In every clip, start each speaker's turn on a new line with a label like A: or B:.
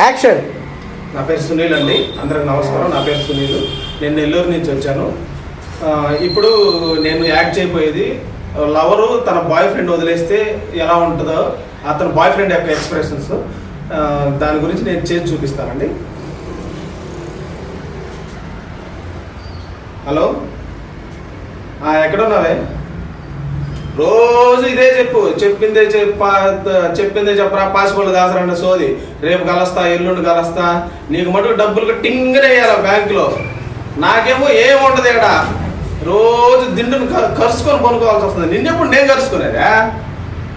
A: Action
B: నా పేరు సునీల్ అండి. అందరికి నమస్కారం. నా పేరు సునీల్. నేను నెల్లూరు నుంచి వచ్చాను. ఇప్పుడు నేను యాక్ట్ చేయబోయేది లవరు తన బాయ్ ఫ్రెండ్ వదిలేస్తే ఎలా ఉంటుందో అతని బాయ్ ఫ్రెండ్ యొక్క ఎక్స్ప్రెషన్స్ దాని గురించి నేను చేసి చూపిస్తానండి. హలో? ఆ, ఎక్కడున్నావే? రోజు ఇదే చెప్పు చెప్పిందే చెప్ప చెప్పిందే చెప్పరా పాసిబుల్ దాసరండి సోది. రేపు కలుస్తా ఎల్లుండి కలుస్తా. నీకు మటుకు డబ్బులు టింగర్ వేయాలి బ్యాంకులో. నాకేమో ఏముంటది ఇక్కడ. రోజు దిండును క- కరుచుకొని కొనుక్కోవాల్సి వస్తుంది. నిన్నెప్పుడు నేను కరుచుకునేదా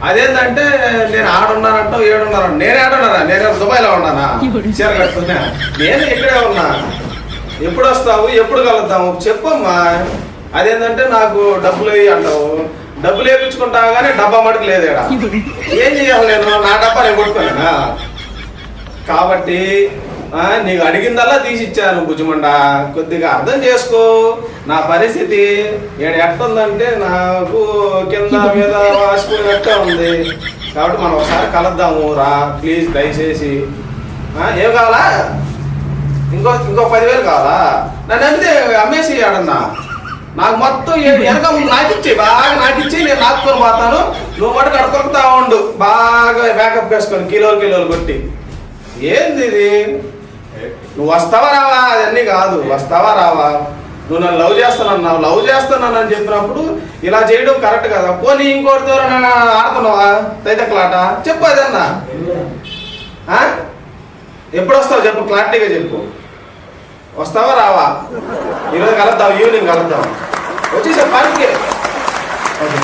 B: అదేంటంటే నేను ఆడున్నానంట ఏడున్నాను నేనే ఆడున్నారా నేనే దుబాయ్లో ఉన్నానా? చీర కట్టుకున్నా. నేను ఇక్కడే ఉన్నా. ఎప్పుడు వస్తావు? ఎప్పుడు కలుద్దాము? చెప్పమ్మా. అదేంటంటే నాకు డబ్బులు అంటావు. డబ్బులు వేయించుకుంటా కానీ డబ్బా మటుకు లేదు ఈడ. ఏం చేయాలి నేను? నా డబ్బా నేను కొట్టుకోలేనా కాబట్టి నీకు అడిగిందల్లా తీసి ఇచ్చాను భుజమండ కొద్దిగా అర్థం చేసుకో. నా పరిస్థితి ఏడు ఎట్టుందంటే నాకు కింద మీద వాసుకున్నట్టే ఉంది. కాబట్టి మనం ఒకసారి కలుద్దాము రా. ప్లీజ్ దయచేసి. ఏం కావాలా? ఇంకో ఇంకో పదివేలు కావాలా? నన్ను అంతే అమ్మేసి ఆడన్నా నాకు మొత్తం ఏ- వెనక బాగా నాటిచ్చి నేను నాటుకొని పోతాను. నువ్వు మటుకు అడుకొరుకుతా ఉండు. బాగా బ్యాకప్ వేసుకొని కిలోలు కిలోలు కొట్టి. ఏంది ఇది? నువ్వు వస్తావా రావా? అవన్నీ కాదు. వస్తావా రావా? నువ్వు నన్ను లవ్ చేస్తానన్నావు. లవ్ చేస్తున్నాను అని చెప్పినప్పుడు ఇలా చేయడం కరెక్ట్ కదా? పోనీ ఇంకోటితో ఆడుతున్నావా తైతక్కలాట చెప్పు అదన్నా ఎప్పుడు వస్తావు చెప్పు? క్లారిటీగా చెప్పు. వస్తావా రావా? ఈరోజు కలుద్దాం ఈవినింగ్ కలుద్దాం. వచ్చేసా పనికి. ఓకే.